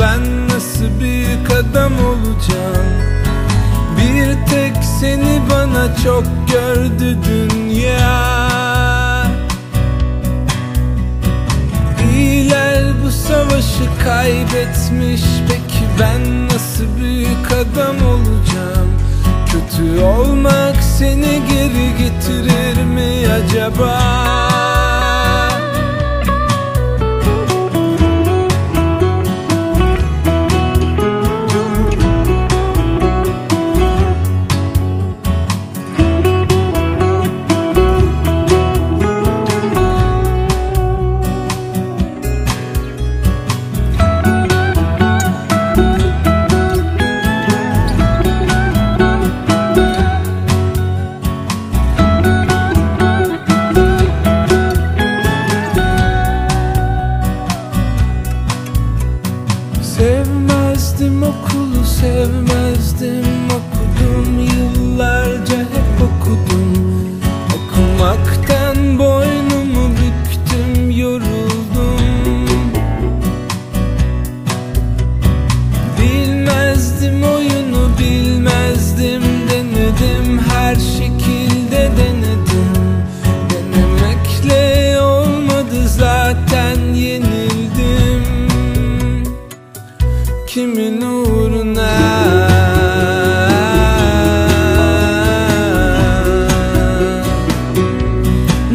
ben nasıl büyük adam olacağım? Bir tek seni bana çok gördü dünya. İyiler bu savaşı kaybetmiş. Peki ben nasıl büyük adam olacağım? Kötü olmak seni geri getirir mi acaba? Sevmezdim okulu sevmezdim Okudum. Yıllarca hep okudum. Okumaktan boynumu büktüm yoruldum. Bilmezdim oyunu bilmezdim Denedim. Her şekilde uğruna.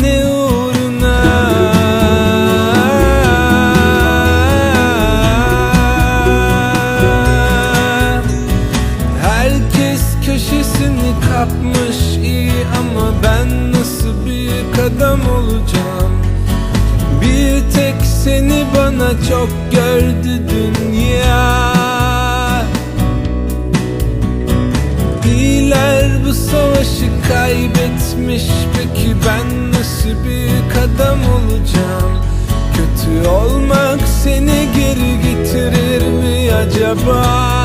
Ne uğruna. Herkes köşesini kapmış iyi ama ben nasıl büyük adam olacağım? Bir tek seni bana çok gördü dünya İyiler bu savaşı kaybetmiş Peki ben nasıl büyük adam olacağım Kötü olmak seni geri getirir mi acaba?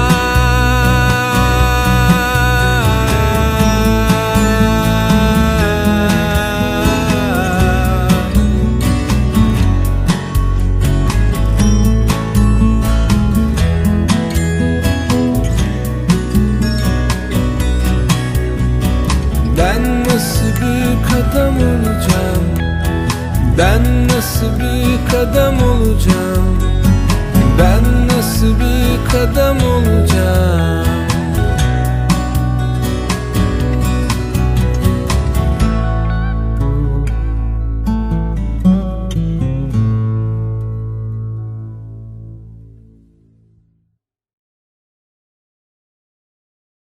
Ben nasıl büyük adam olacağım? Ben nasıl büyük adam olacağım